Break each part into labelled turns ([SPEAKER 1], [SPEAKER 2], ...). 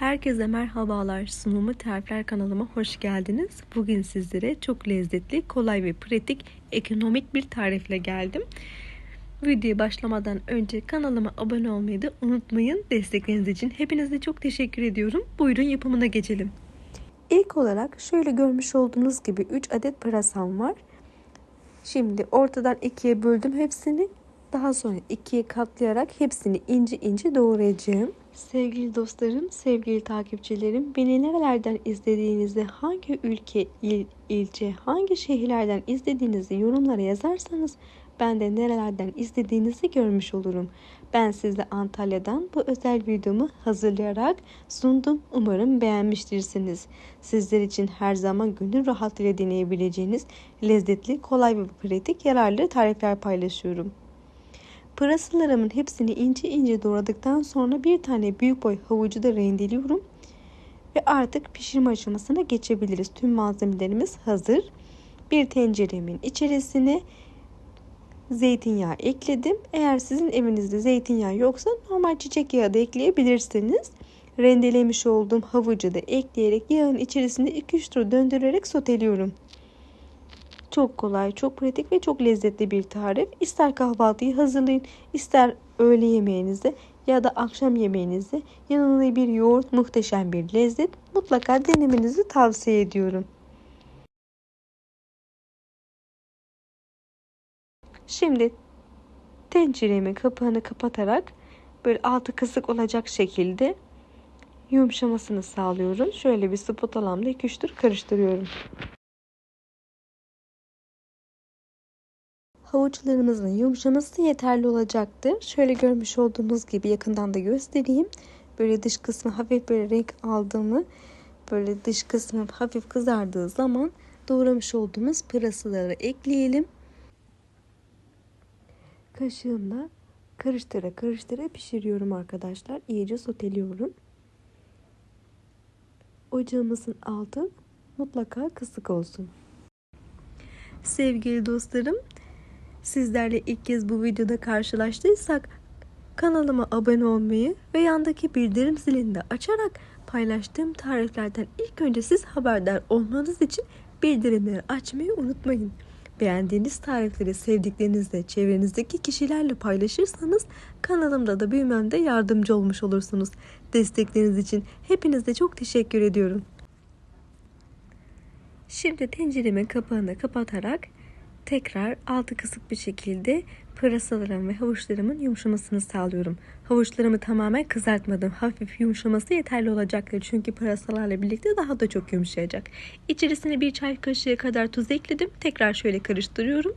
[SPEAKER 1] Herkese merhabalar. Sunumu Tarifler kanalıma hoş geldiniz. Bugün sizlere çok lezzetli, kolay ve pratik, ekonomik bir tarifle geldim. Videoya başlamadan önce kanalıma abone olmayı da unutmayın. Destekleriniz için hepinize çok teşekkür ediyorum. Buyurun yapımına geçelim. İlk olarak şöyle görmüş olduğunuz gibi 3 adet pırasam var. Şimdi ortadan ikiye böldüm hepsini. Daha sonra ikiye katlayarak hepsini ince ince doğrayacağım. Sevgili dostlarım, sevgili takipçilerim, beni nerelerden izlediğinizi, hangi ülke, il, ilçe, hangi şehirlerden izlediğinizi yorumlara yazarsanız ben de nerelerden izlediğinizi görmüş olurum. Ben sizle Antalya'dan bu özel videomu hazırlayarak sundum. Umarım beğenmiştirsiniz. Sizler için her zaman gönül rahatlığıyla deneyebileceğiniz lezzetli, kolay ve pratik yararlı tarifler paylaşıyorum. Pırasalarımın hepsini ince ince doğradıktan sonra bir tane büyük boy havucu da rendeliyorum. Ve artık pişirme aşamasına geçebiliriz. Tüm malzemelerimiz hazır. Bir tenceremin içerisine zeytinyağı ekledim. Eğer sizin evinizde zeytinyağı yoksa normal çiçek yağı da ekleyebilirsiniz. Rendelemiş olduğum havucu da ekleyerek yağın içerisinde 2-3 tur döndürerek soteliyorum. Çok kolay, çok pratik ve çok lezzetli bir tarif. İster kahvaltıyı hazırlayın, ister öğle yemeğinizde ya da akşam yemeğinizde yanına bir yoğurt muhteşem bir lezzet. Mutlaka denemenizi tavsiye ediyorum. Şimdi tenceremin kapağını kapatarak böyle altı kısık olacak şekilde yumuşamasını sağlıyorum. Şöyle bir spatalamda 2-3 tur karıştırıyorum. Havuçlarımızın yumuşaması yeterli olacaktır. Şöyle görmüş olduğunuz gibi yakından da göstereyim. Böyle dış kısmı hafif böyle renk aldığımı böyle dış kısmı hafif kızardığı zaman doğramış olduğumuz pırasaları ekleyelim. Kaşığımla karıştıra karıştıra pişiriyorum arkadaşlar. İyice soteliyorum. Ocağımızın altı mutlaka kısık olsun. Sevgili dostlarım, sizlerle ilk kez bu videoda karşılaştıysak kanalıma abone olmayı ve yandaki bildirim zilini de açarak paylaştığım tariflerden ilk önce siz haberdar olmanız için bildirimleri açmayı unutmayın. Beğendiğiniz tarifleri sevdiklerinizle, çevrenizdeki kişilerle paylaşırsanız kanalımda da büyümemde yardımcı olmuş olursunuz. Destekleriniz için hepinize çok teşekkür ediyorum. Şimdi tenceremin kapağını kapatarak tekrar altı kısık bir şekilde pırasalarım ve havuçlarımın yumuşamasını sağlıyorum. Havuçlarımı tamamen kızartmadım. Hafif yumuşaması yeterli olacaktır. Çünkü pırasalarla birlikte daha da çok yumuşayacak. İçerisine bir çay kaşığı kadar tuz ekledim. Tekrar şöyle karıştırıyorum.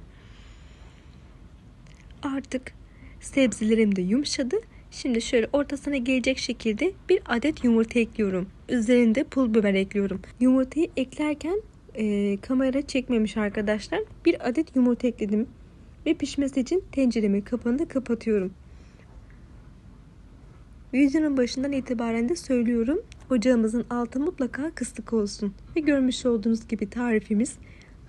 [SPEAKER 1] Artık sebzelerim de yumuşadı. Şimdi şöyle ortasına gelecek şekilde bir adet yumurta ekliyorum. Üzerinde pul biber ekliyorum. Yumurtayı eklerken e, kamera çekmemiş arkadaşlar. Bir adet yumurta ekledim. Ve pişmesi için tenceremin kapağını kapatıyorum. Videonun başından itibaren de söylüyorum. Ocağımızın altı mutlaka kısık olsun. Ve görmüş olduğunuz gibi tarifimiz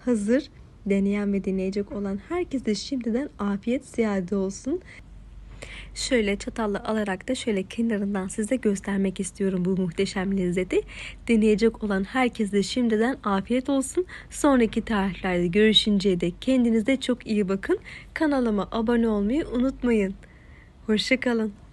[SPEAKER 1] hazır. Deneyen ve deneyecek olan herkese şimdiden afiyet ziyade olsun. Şöyle çatalla alarak da şöyle kenarından size göstermek istiyorum bu muhteşem lezzeti. Deneyecek olan herkese şimdiden afiyet olsun. Sonraki tariflerde görüşünceye dek kendinize çok iyi bakın. Kanalıma abone olmayı unutmayın. Hoşçakalın.